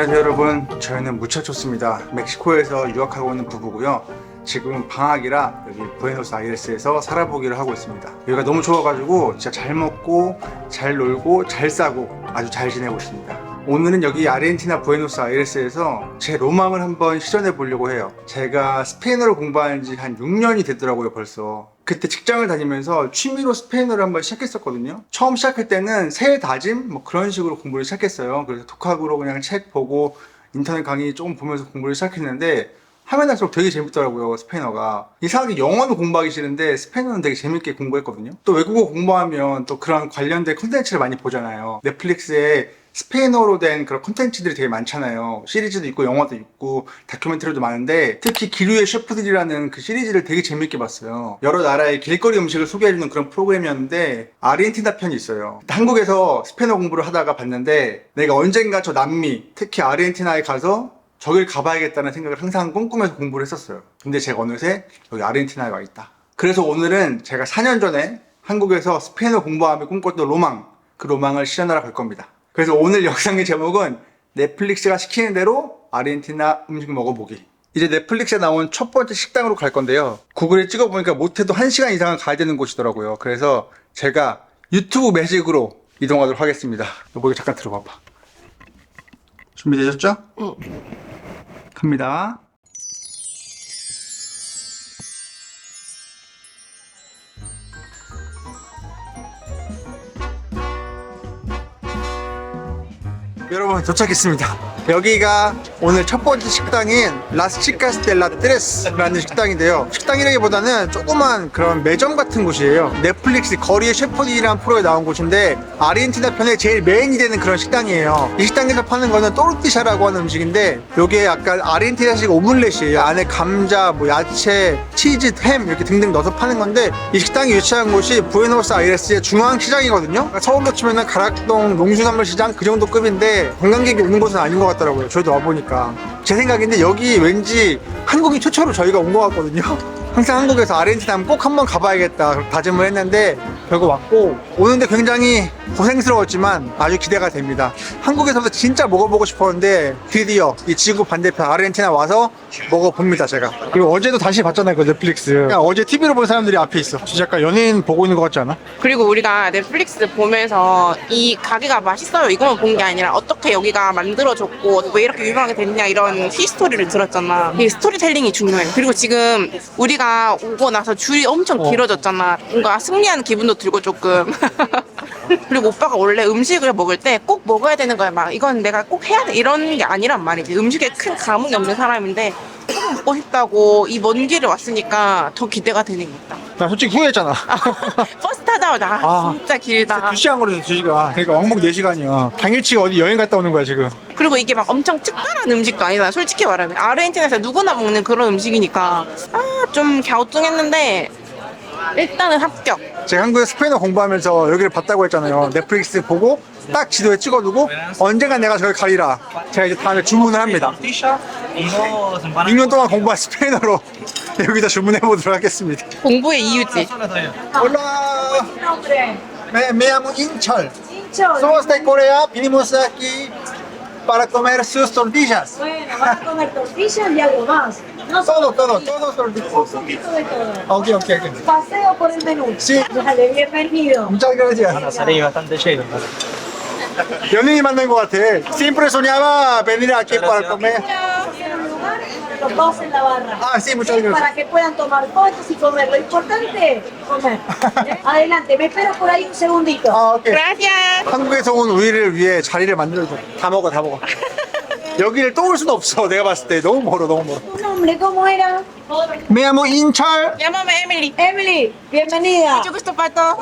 안녕하세요 여러분. 저희는 무차초스입니다. 멕시코에서 유학하고 있는 부부고요. 지금은 방학이라 여기 부에노스아이레스에서 살아보기를 하고 있습니다. 여기가 너무 좋아가지고 진짜 잘 먹고 잘 놀고 잘 싸고 아주 잘 지내고 있습니다. 오늘은 여기 아르헨티나 부에노스아이레스에서 제 로망을 한번 실현해 보려고 해요. 제가 스페인어를 공부한 지 한 6년이 됐더라고요 벌써 그때 직장을 다니면서 취미로 스페인어를 한번 시작했었거든요. 처음 시작할 때는 새 다짐 뭐 그런 식으로 공부를 시작했어요. 그래서 독학으로 그냥 책 보고 인터넷 강의 조금 보면서 공부를 시작했는데 하면 할수록 되게 재밌더라고요 스페인어가 이상하게 영어는 공부하기 싫은데 스페인어는 되게 재밌게 공부했거든요 또 외국어 공부하면 또 그런 관련된 콘텐츠를 많이 보잖아요 넷플릭스에 스페인어로 된 그런 콘텐츠들이 되게 많잖아요 시리즈도 있고 영화도 있고 다큐멘터리도 많은데 특히 기류의 셰프들이라는 그 시리즈를 되게 재밌게 봤어요 여러 나라의 길거리 음식을 소개해주는 그런 프로그램이었는데 아르헨티나 편이 있어요 한국에서 스페인어 공부를 하다가 봤는데 내가 언젠가 저 남미 특히 아르헨티나에 가서 저길 가봐야겠다는 생각을 항상 꿈꾸면서 공부를 했었어요. 근데 제가 어느새 여기 아르헨티나에 와 있다. 그래서 오늘은 제가 4년 전에 한국에서 스페인어 공부하며 꿈꿨던 로망, 그 로망을 실현하러 갈 겁니다. 그래서 오늘 영상의 제목은 넷플릭스가 시키는 대로 아르헨티나 음식 먹어보기. 이제 넷플릭스에 나온 첫 번째 식당으로 갈 건데요. 구글에 찍어보니까 못해도 1시간 이상은 가야 되는 곳이더라고요. 그래서 제가 유튜브 매직으로 이동하도록 하겠습니다. 여보 이거 잠깐 들어봐봐. 준비되셨죠? 응. 갑니다. 여러분 도착했습니다. 여기가 오늘 첫 번째 식당인 라스치카스 델라 트레스라는 식당인데요. 식당이라기보다는 조그만 그런 매점 같은 곳이에요. 넷플릭스 거리의 셰프들이라는 프로에 나온 곳인데 아르헨티나 편에 제일 메인이 되는 그런 식당이에요. 이 식당에서 파는 거는 또르티샤라고 하는 음식인데 여기에 약간 아르헨티나식 오믈렛이에요. 안에 감자, 뭐 야채, 치즈, 햄 이렇게 등등 넣어서 파는 건데 이 식당이 위치한 곳이 부에노스 아이레스의 중앙시장이거든요. 그러니까 서울로 치면은 가락동 농수산물 시장 그 정도 급인데 관광객이 오는 곳은 아닌 것 같더라고요. 저희도 와보니까 제 생각인데 여기 왠지 한국인 최초로 저희가 온 것 같거든요. 항상 한국에서 아르헨티나 하면 꼭 한번 가봐야겠다 다짐을 했는데 결국 왔고 오는데 굉장히 고생스러웠지만 아주 기대가 됩니다. 한국에서도 진짜 먹어보고 싶었는데 드디어 이 지구 반대편 아르헨티나 와서 먹어봅니다 제가. 그리고 어제도 다시 봤잖아요 그 넷플릭스. 그냥 어제 TV로 본 사람들이 앞에 있어. 진짜 약간 연예인 보고 있는 것 같지 않아? 그리고 우리가 넷플릭스 보면서 이 가게가 맛있어요 이거만 본 게 아니라 어떻게 여기가 만들어졌고 왜 이렇게 유명하게 됐냐 이런 히스토리를 들었잖아 이 스토리텔링이 중요해 그리고 지금 우리가 오고 나서 줄이 엄청 어. 길어졌잖아 뭔가 승리하는 기분도 들고 조금 그리고 오빠가 원래 음식을 먹을 때 꼭 먹어야 되는 거야 막 이건 내가 꼭 해야 돼 이런 게 아니란 말이지 음식에 큰 감흥이 없는 사람인데 조금 먹고 싶다고 이 먼 길을 왔으니까 더 기대가 되는 게 있다 나 솔직히 후회했잖아. 버스 타자마자 아, 아. 진짜 길다. 두 시간 걸려서 두 시간. 그러니까 왕복 4 시간이야. 당일치 어디 여행 갔다 오는 거야 지금. 그리고 이게 막 엄청 특별한 음식도 아니다. 솔직히 말하면 아르헨티나에서 누구나 먹는 그런 음식이니까 아 좀 갸우뚱했는데 일단은 합격. 제가 한국에 스페인어 공부하면서 여기를 봤다고 했잖아요. 넷플릭스 보고 딱 지도에 찍어두고 언젠가 내가 저기 가리라. 제가 이제 다음에 주문을 합니다. tortilla y dos empanadas. 6년 동안 공부한 스페인어로 여기다 주문해 보도록 하겠습니다. 공부의 이유지. Nombre? me, me llamo Inchol. Somos de Corea, vinimos aquí para comer sus tortillas. Bueno, van a comer tortillas y algo más. Todo, todo, todo tortillas. De todo. Ok, ok, ok. Paseo por el menú. Sí. Dale, bienvenido. Muchas gracias. Van a salir bastante llenos. Yo ni más vengo a hacer. Siempre soñaba venir aquí para comer los dos en la barra. Ah, sí, muchas gracias. Para que puedan tomar fotos y comer. Lo importante, comer. ¿Eh? Adelante, me esperas por ahí un segundito. 아, 오케이. Gracias. 한국에서 온 우리를 위해 자리를 만들어줘. 다 먹어, 다 먹어. 여기를 또 올 수는 없어. 내가 봤을 때 너무 멀어, 너무 멀어. ¿Tu nombre cómo era? Me llamo Inchal. Llámame Emily. Emily, bienvenida. Mucho gusto, Pato.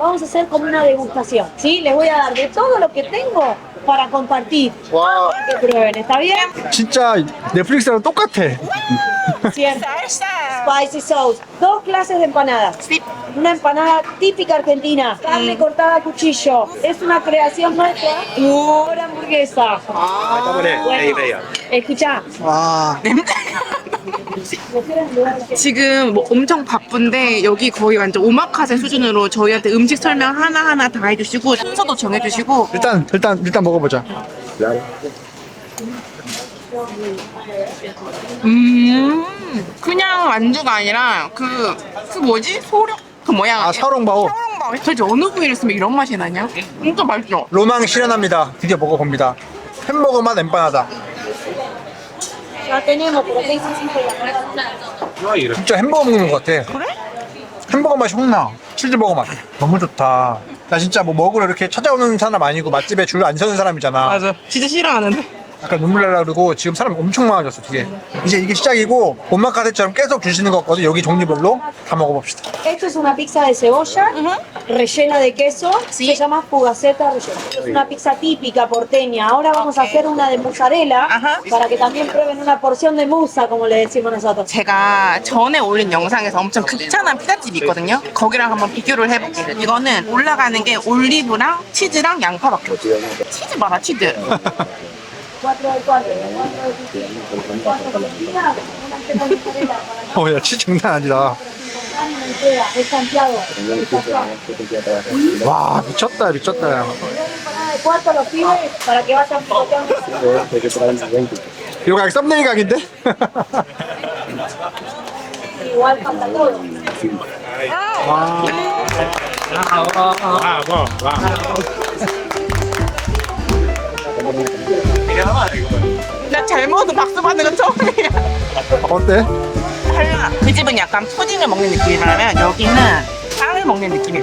Vamos a hacer como una degustación. ¿Sí? Les voy a dar de todo lo que tengo para compartir. 와, Que prueben, ¿está bien? 진짜 넷플릭스랑 똑같아. Cierto. Salsa. Spicy sauce. Dos clases de empanadas. Sí. Una empanada típica argentina. Carne cortada a cuchillo. Es una creación nuestra. Ahora hamburguesa. Bueno, escucha. 와, 지금 뭐 엄청 바쁜데 여기 거의 완전 오마카세 수준으로 저희한테 음식 설명 하나하나 다 해주시고 순서도 정해주시고 일단 일단 일단 먹어보자. 음, 그냥 안주가 아니라 그, 그 뭐지? 소력? 그 모양. 아 사롱바오. 도대체 어느 부위를 쓰면 이런 맛이 나냐? 진짜 맛있어. 로망 실현합니다. 드디어 먹어봅니다. 햄버거 맛 엠panada. 진짜 햄버거 먹는 것 같아. 그래? 햄버거 맛이 확 나. 치즈버거 맛. 너무 좋다. 나 진짜 뭐 먹으러 이렇게 찾아오는 사람 아니고 맛집에 줄 안 서는 사람이잖아. 맞아. 진짜 싫어하는데. 약간 눈물 날라 그러고 지금 사람 엄청 많아졌어 뒤에. 이제 이게 시작이고 오마카세처럼 계속 주시는 거 같거든. 여기 종류별로 다 먹어봅시다. Esto es una pizza de cebolla rellena de queso. Se llama fugaceta rellena. Es una pizza típica porteña. Ahora vamos a hacer una de mozzarella Ajá. para que también prueben una porción de musa, como le decimos nosotros. 제가 전에 올린 영상에서 엄청 극찬한 피자집이 있거든요. 거기랑 한번 비교를 해볼게요. 이거는 올라가는 게 올리브랑 치즈랑 양파밖에 없어요. 치즈 봐라, 치즈. 4 de 4. 4 de Cuatro tortillas, una entera de mozzarella para 어야 치즈 장난 아니다. 와 미쳤다 미쳤다. 이거 그냥 썸네일 각인데? Igual falta todo. 나잘 먹어도 박수 받는 건 처음이야. 어때? 달라. 그 집은 약간 푸딩을 먹는 느낌이라면 여기는 빵을 먹는 느낌이.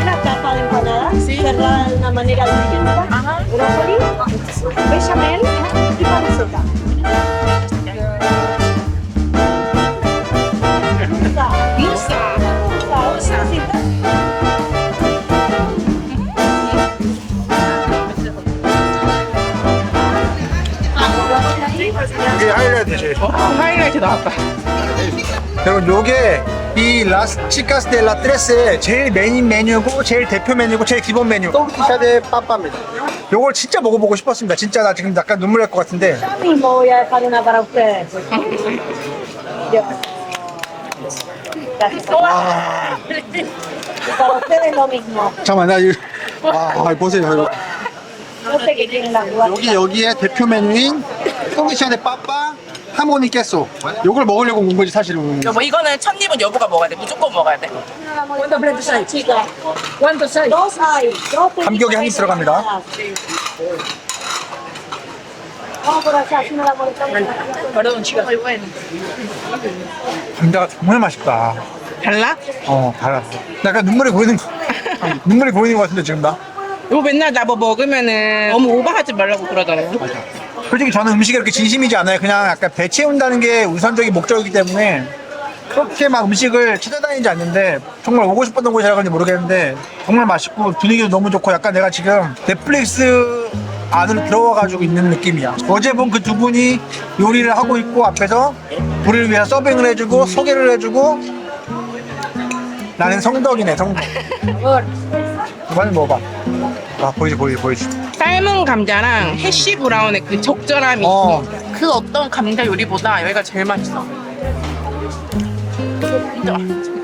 Una capa de empanada cerrada de una manera distinta. Brócoli, bechamel y panceta. 이게 하이라이트지. 하이라이트 나왔다. 여러분 요게 이 라스 치카스 델라 트레스의 제일 메인 메뉴고 제일 대표 메뉴고 제일 기본 메뉴 토르티샤데 빠빠입니다 요걸 진짜 먹어보고 싶었습니다 진짜 나 지금 약간 눈물 날 것 같은데 para ustedes. Yo. Gracias. Y para ustedes lo mismo. 잠깐만 나 이거 와 보세요 여러분 No sé qué tienen las guardias. 여기 여기에 대표 메뉴인 토르티샤데 빠빠 하모니 깨소 요걸 먹으려고 온 거지 사실은 여보 이거는 첫 입은 여보가 먹어야 돼. 무조건 먹어야 돼. ¿Cuántos platos hay, chicas? ¿Cuántos hay? Dos hay. Dos 감격이 한입 들어갑니다. Vamos por allá, si no la molestamos. Perdón, chicas. 감자가 정말 맛있다 달라? 어 달았어 약간 눈물이 보이는 거 눈물이 보이는 것 같은데 지금 나 여보 맨날 나 뭐 먹으면은 너무 오버하지 말라고 그러잖아요. 솔직히 저는 음식에 그렇게 진심이지 않아요. 그냥 약간 배 채운다는 게 우선적인 목적이기 때문에 그렇게 막 음식을 찾아다니지 않는데 정말 오고 싶었던 곳이라 그런지 모르겠는데 정말 맛있고 분위기도 너무 좋고 약간 내가 지금 넷플릭스 안으로 들어와가지고 있는 느낌이야. 어제 본 그 두 분이 요리를 하고 있고 앞에서 우리를 위해서 서빙을 해주고 소개를 해주고 나는 성덕이네 성덕. 이번에 먹어봐. 아 보이지 보이지 보이지. 삶은 감자랑 해시 브라운의 그 적절함이 어. 그 어떤 감자 요리보다 여기가 제일 맛있어. 진짜 맛있어.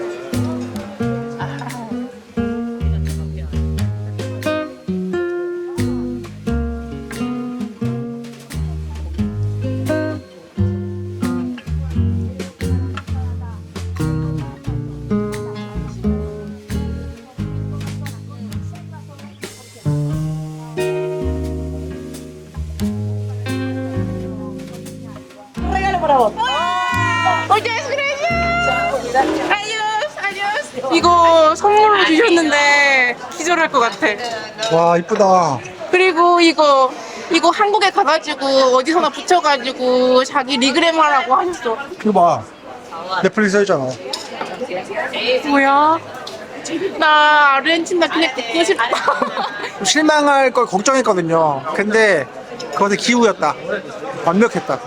할 것 같아. 와 이쁘다. 그리고 이거 이거 한국에 가가지고 어디서나 붙여가지고 자기 리그램 하라고 하셨어. 이거 봐. 넷플릭스 있잖아. 뭐야? 나 아르헨티나 그냥 듣고 싶다. 실망할 걸 걱정했거든요. 근데 그것의 기후였다. 완벽했다.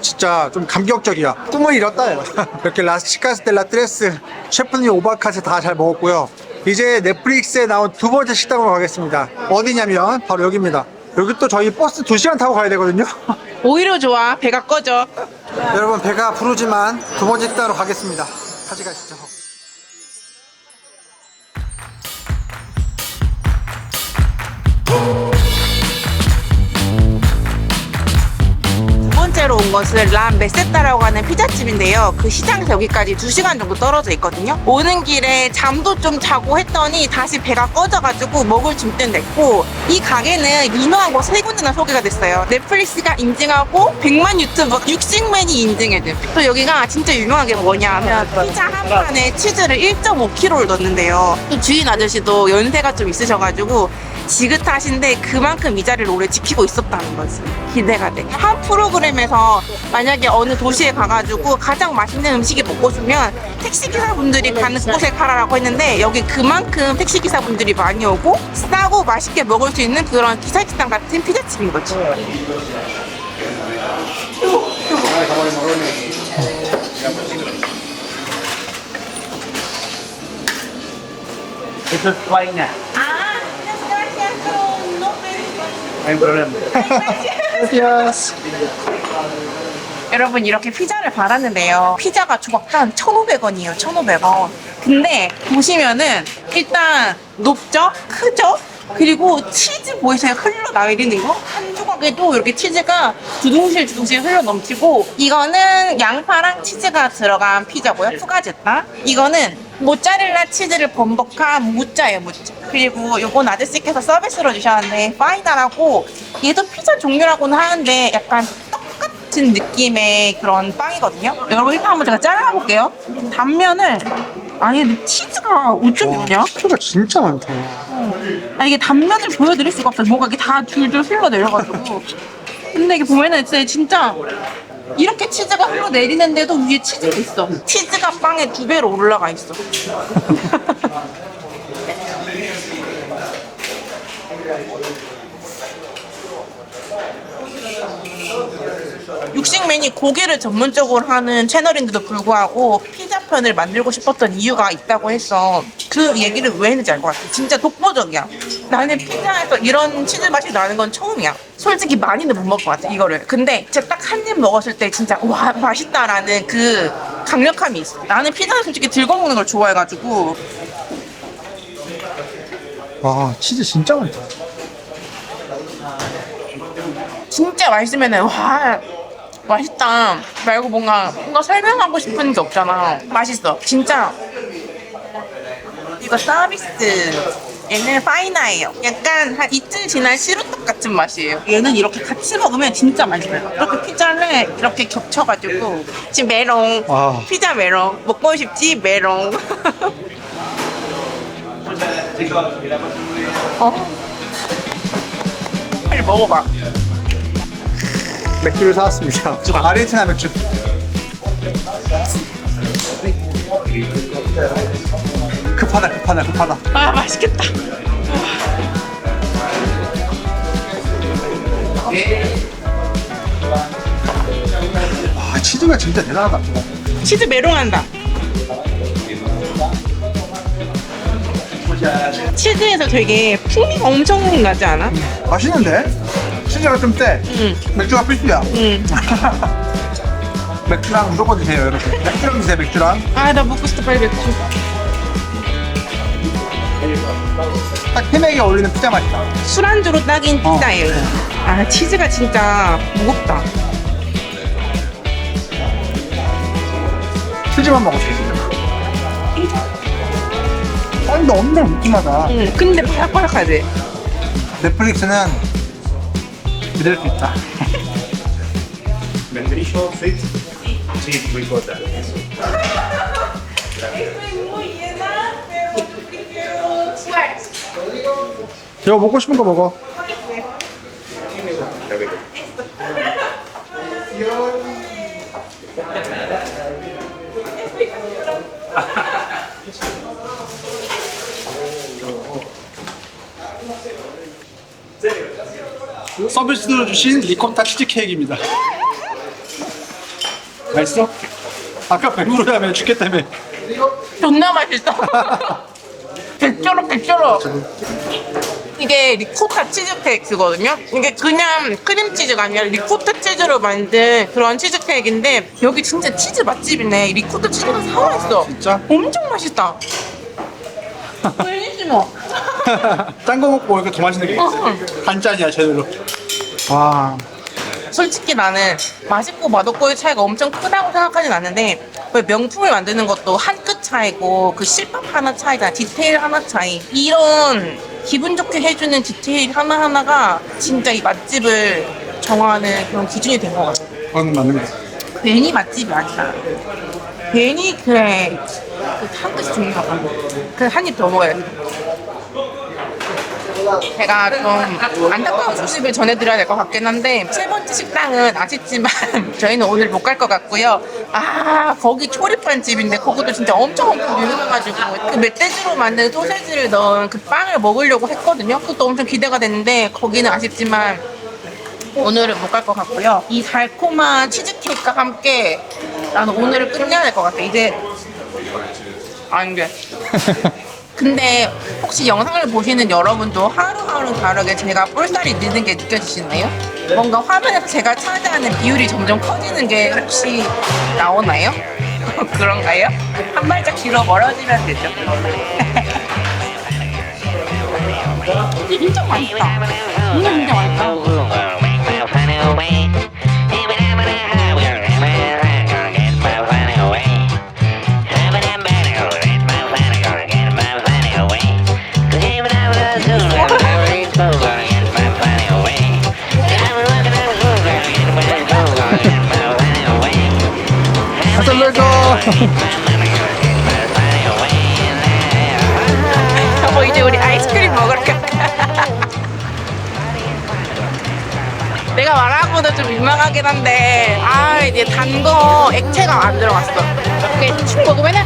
진짜 좀 감격적이야. 꿈을 이뤘다. 얘. 이렇게 라스치카스텔라 트레스, 셰프님 오바카세 다 잘 먹었고요. 이제 넷플릭스에 나온 두 번째 식당으로 가겠습니다. 어디냐면 바로 여기입니다. 여기 또 저희 버스 2시간 타고 가야 되거든요. 오히려 좋아. 배가 꺼져. 여러분 배가 부르지만 두 번째 식당으로 가겠습니다. 같이 가시죠. 것은 람 메세타라고 하는 피자집인데요. 그 시장에서 여기까지 2시간 정도 떨어져 있거든요. 오는 길에 잠도 좀 자고 했더니 다시 배가 꺼져가지고 먹을 준비는 됐고 이 가게는 유명한 곳 세 군데나 소개가 됐어요. 넷플릭스가 인증하고 100만 유튜버 육식맨이 인증해준. 또 여기가 진짜 유명한 게 뭐냐 하면 피자 한 판에 치즈를 1.5kg를 넣는데요. 또 주인 아저씨도 연세가 좀 있으셔가지고 지긋하신데 그만큼 이 자리를 오래 지키고 있었다는 거지. 기대가 돼. 한 프로그램에서 만약에 어느 도시에 가가지고 가장 맛있는 음식이 먹고 싶으면 택시기사분들이 가는 곳에 가라라고 했는데 여기 그만큼 택시기사분들이 많이 오고 싸고 맛있게 먹을 수 있는 그런 기사식당 같은 피자집인 거지. Eso es vaina. 아, No hay problema. 여러분 이렇게 피자를 받았는데요. 피자가 조각당 1,500원이에요. 1,500원. 근데 보시면은 일단 높죠? 크죠? 그리고 치즈 보이세요? 흘러나리는 거? 한 조각에도 이렇게 치즈가 두둥실 두둥실 흘러 넘치고 이거는 양파랑 치즈가 들어간 피자고요. 푸가제타. 이거는 모짜렐라 치즈를 범벅한 무짜예요, 무짜. 그리고 요건 아저씨께서 서비스로 주셨는데 파이나라고 얘도 피자 종류라고는 하는데 약간 똑같은 느낌의 그런 빵이거든요. 여러분 일단 한번 제가 잘라볼게요. 단면을 아니 근데 치즈가 어쩜 이러냐? 피자가 진짜 많다. 아 이게 단면을 보여드릴 수가 없어요. 뭐가 이게 다 줄줄 흘러 내려가지고. 근데 이게 보면은 진짜, 진짜 이렇게 치즈가 흘러 내리는데도 위에 치즈가 있어. 치즈가 빵에 두 배로 올라가 있어. 육식맨이 고기를 전문적으로 하는 채널인데도 불구하고 피자 편을 만들고 싶었던 이유가 있다고 해서 그 얘기를 왜 했는지 알 것 같아. 진짜 독보적이야. 나는 피자에서 이런 치즈 맛이 나는 건 처음이야. 솔직히 많이는 못 먹을 것 같아, 이거를. 근데 진짜 딱 한 입 먹었을 때 진짜 와, 맛있다라는 그 강력함이 있어. 나는 피자를 솔직히 들고 먹는 걸 좋아해가지고 와 치즈 진짜 많다. 진짜 맛있으면은 와 맛있다. 말고 뭔가 뭔가 설명하고 싶은 게 없잖아. 맛있어. 진짜. 이거 서비스 얘는 파이나예요. 약간 한 이틀 지난 시루떡 같은 맛이에요. 얘는 이렇게 같이 먹으면 진짜 맛있어요. 이렇게 피자를 이렇게 겹쳐가지고. 지금 메롱. 와. 피자 메롱. 먹고 싶지? 메롱. 어? 빨리 먹어봐 맥주를 사왔습니다. 아르헨티나 맥주. 급하다 급하다 급하다. 아 맛있겠다. 와 치즈가 진짜 대단하다. 치즈 메롱한다. 치즈에서 되게 풍미가 엄청 나지 않아? 맛있는데? 치즈가 좀 세. 응. 맥주가 필수야. 응. 맥주랑 무조건 드세요 여러분. 맥주랑 드세요 맥주랑. 아 나 먹고 싶다 빨리 맥주. 딱 햄에게 어울리는 피자 맛이다. 술안주로 딱인 어. 피자예요. 아 치즈가 진짜 무겁다. 치즈만 먹을 수 있어요. 빵도 엄청 묵직하다. 응. 근데 바삭바삭하지. 넷플릭스는 믿을 수 있다. Mendriscio fritto? Sì, ricorda. 이거 먹고 싶은 거 먹어. 서비스로 주신 리코타 치즈케이크입니다. 맛있어? 아까 배부르다며 죽겠다며. 존나 맛있어. 개쩔어 개쩔어. 이게 리코타 치즈케이크거든요. 이게 그냥 크림치즈가 아니라 리코타 치즈로 만든 그런 치즈케이크인데 여기 진짜 치즈 맛집이네. 리코타 치즈가 살아있어. 진짜? 엄청 맛있다. 꿀리지모. 짠거 먹고 이렇게 더 맛있는 게 있어. 단짠이야 제대로. 와. 솔직히 나는 맛있고 맛없고의 차이가 엄청 크다고 생각하진 않는데 왜 명품을 만드는 것도 한 끗 차이고 그 실밥 하나 차이다 디테일 하나 차이 이런 기분 좋게 해주는 디테일 하나하나가 진짜 이 맛집을 정하는 그런 기준이 된 것 같아요 그건 맞는 거. 같아. 괜히 맛집이 아니라 괜히 그래 그 한 끗이 중요한 거 그한 입 더 먹어야 돼 제가 좀 안타까운 소식을 전해드려야 될 것 같긴 한데 세 번째 식당은 아쉽지만 저희는 오늘 못 갈 것 같고요. 아 거기 초리빵 집인데 그것도 진짜 엄청 엄청 유명해가지고 그 멧돼지로 만든 소세지를 넣은 그 빵을 먹으려고 했거든요. 그것도 엄청 기대가 됐는데 거기는 아쉽지만 오늘은 못 갈 것 같고요. 이 달콤한 치즈케이크와 함께 나는 오늘을 끝내야 될 것 같아. 이제 안 돼. 근데 혹시 영상을 보시는 여러분도 하루하루 다르게 제가 볼살이 느는 게 느껴지시나요? 뭔가 화면에서 제가 차지하는 비율이 점점 커지는 게 혹시 나오나요? 그런가요? 한 발짝 뒤로 멀어지면 되죠. 진짜 맛있다. 진짜 진짜 맛있다. 한데 아 이제 단 거 액체가 안 들어갔어. 이렇게 쭉 먹으면은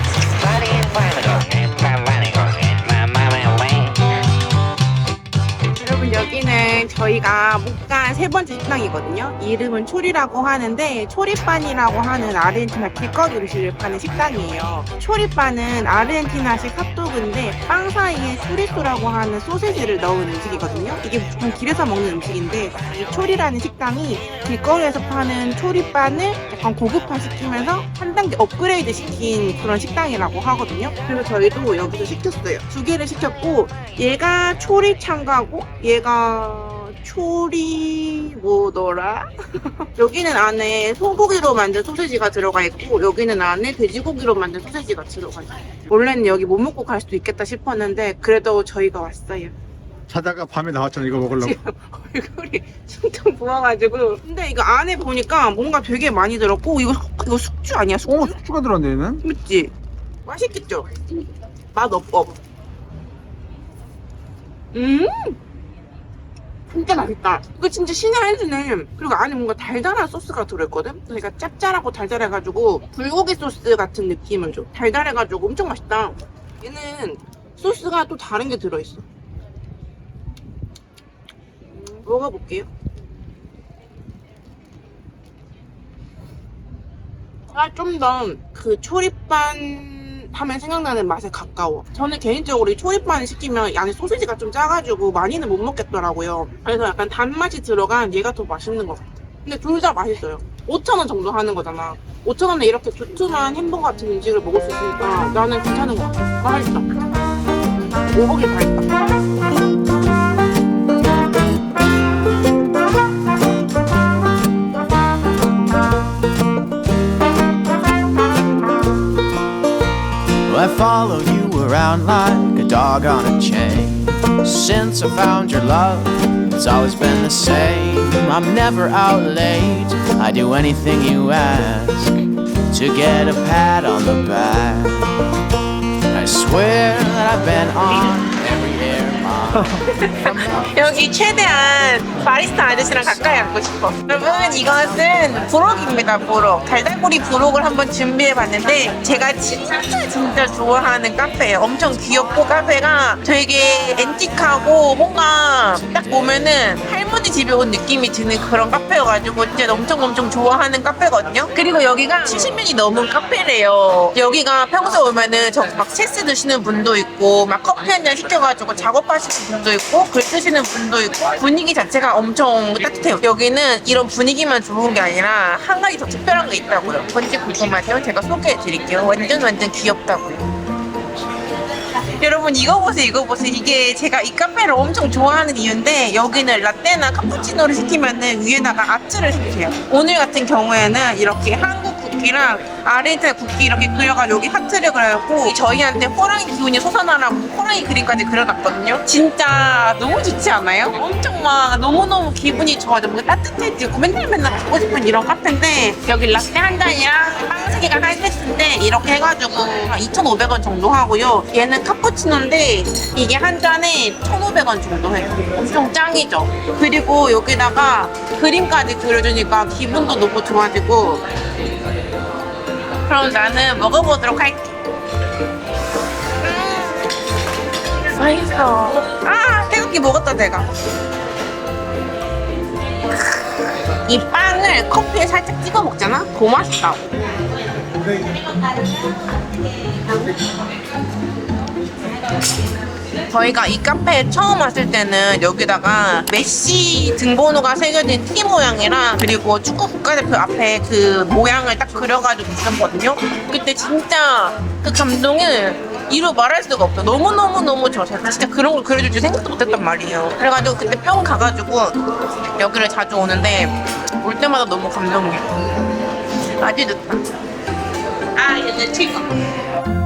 여러분 여기는 저희가 못간세 번째 식당이거든요. 이름은 초리라고 하는데 초리빵이라고 하는 아르헨티나 길거리 음식을 파는 식당이에요. 초리빵은 아르헨티나식 핫도그인데 빵 사이에 초리소라고 하는 소세지를 넣은 음식이거든요. 이게 보통 길에서 먹는 음식인데 이 초리라는 식당이 길거리에서 파는 초리빵을 약간 고급화 시키면서 한 단계 업그레이드 시킨 그런 식당이라고 하거든요. 그래서 저희도 여기서 시켰어요. 두 개를 시켰고 얘가 초리 참가고 얘가 초리 뭐더라? 여기는 안에 소고기로 만든 소세지가 들어가 있고 여기는 안에 돼지고기로 만든 소세지가 들어가 있어요. 원래는 여기 못 먹고 갈 수도 있겠다 싶었는데 그래도 저희가 왔어요. 자다가 밤에 나왔잖아 이거 먹으려고. 지금 얼굴이 퉁퉁 부어가지고 근데 이거 안에 보니까 뭔가 되게 많이 들었고 이거 이거 숙주 아니야 숙주? 오 숙주가 들어왔네 얘는. 맞지? 맛있겠죠? 맛 없어. 음! 진짜 맛있다. 이거 진짜 한 수네. 그리고 안에 뭔가 달달한 소스가 들어있거든? 그러니까 짭짤하고 달달해가지고 불고기 소스 같은 느낌을 줘. 달달해가지고 엄청 맛있다. 얘는 소스가 또 다른 게 들어있어. 음, 먹어볼게요. 아, 좀 더 그 초리빵 하면 생각나는 맛에 가까워. 저는 개인적으로 이 초리빵 시키면 안에 소시지가 좀 짜가지고 많이는 못 먹겠더라고요. 그래서 약간 단맛이 들어간 얘가 더 맛있는 것 같아. 근데 둘 다 맛있어요. 5,000원 정도 하는 거잖아. 5,000원에 이렇게 두툼한 햄버거 같은 음식을 먹을 수 있으니까 나는 괜찮은 것 같아. 맛있다. 오복이 다 있다. I follow you around like a dog on a chain. Since I found your love, it's always been the same. I'm never out late, I do anything you ask to get a pat on the back. I swear that I've been on. 여기 최대한 바리스타 아저씨랑 가까이 앉고 싶어. 여러분 이것은 부록입니다. 부록. 달달구리 부록을 한번 준비해봤는데 제가 진짜 진짜 좋아하는 카페예요. 엄청 귀엽고 카페가 되게 앤틱하고 뭔가 딱 보면은 할 머니 집에 온 느낌이 드는 그런 카페여가지고 진짜 엄청 엄청 좋아하는 카페거든요. 그리고 여기가 70년이 넘은 카페래요. 여기가 평소 오면은 저막 체스 드시는 분도 있고 막 커피 한 잔 시켜가지고 작업하시는 분도 있고 글 쓰시는 분도 있고 분위기 자체가 엄청 따뜻해요. 여기는 이런 분위기만 좋은 게 아니라 한 가지 더 특별한 게 있다고요. 뭔지 궁금하세요? 제가 소개해 드릴게요. 완전 완전 귀엽다고요. 여러분 이거 보세요 이거 보세요. 이게 제가 이 카페를 엄청 좋아하는 이유인데 여기는 라떼나 카푸치노를 시키면은 위에다가 아츠를 시켜요. 오늘 같은 경우에는 이렇게 한 국 국기랑 아르헨티나 국기 이렇게 그려가지고 여기 하트를 그려갖고 저희한테 호랑이 기운이 솟아나라고 호랑이 그림까지 그려놨거든요. 진짜 너무 좋지 않아요? 엄청 막 너무너무 기분이 좋아져 뭔가 따뜻해지고 맨날 맨날 가고 싶은 이런 카페인데 여기 라떼 한 잔이랑 빵 세 개가 할테스인데 이렇게 해가지고 한 2,500원 정도 하고요. 얘는 카푸치노인데 이게 한 잔에 1,500원 정도 해요. 엄청 짱이죠. 그리고 여기다가 그림까지 그려주니까 기분도 너무 좋아지고 그럼 나는 먹어보도록 할게. 음, 맛있어. 아, 태극기 먹었다, 내가. 이 빵을 커피에 살짝 찍어 먹잖아? 더 맛있다. 저희가 이 카페에 처음 왔을 때는 여기다가 메시 등번호가 새겨진 티 모양이랑 그리고 축구 국가대표 앞에 그 모양을 딱 그려가지고 있었거든요. 그때 진짜 그 감동을 이루 말할 수가 없어. 너무너무너무 좋아. 제가 진짜 그런 걸 그려줄 줄 생각도 못했단 말이에요. 그래가지고 그때 뿅 가가지고 여기를 자주 오는데 올 때마다 너무 감동이에요. 아주 좋다. 아, 얘는 친구.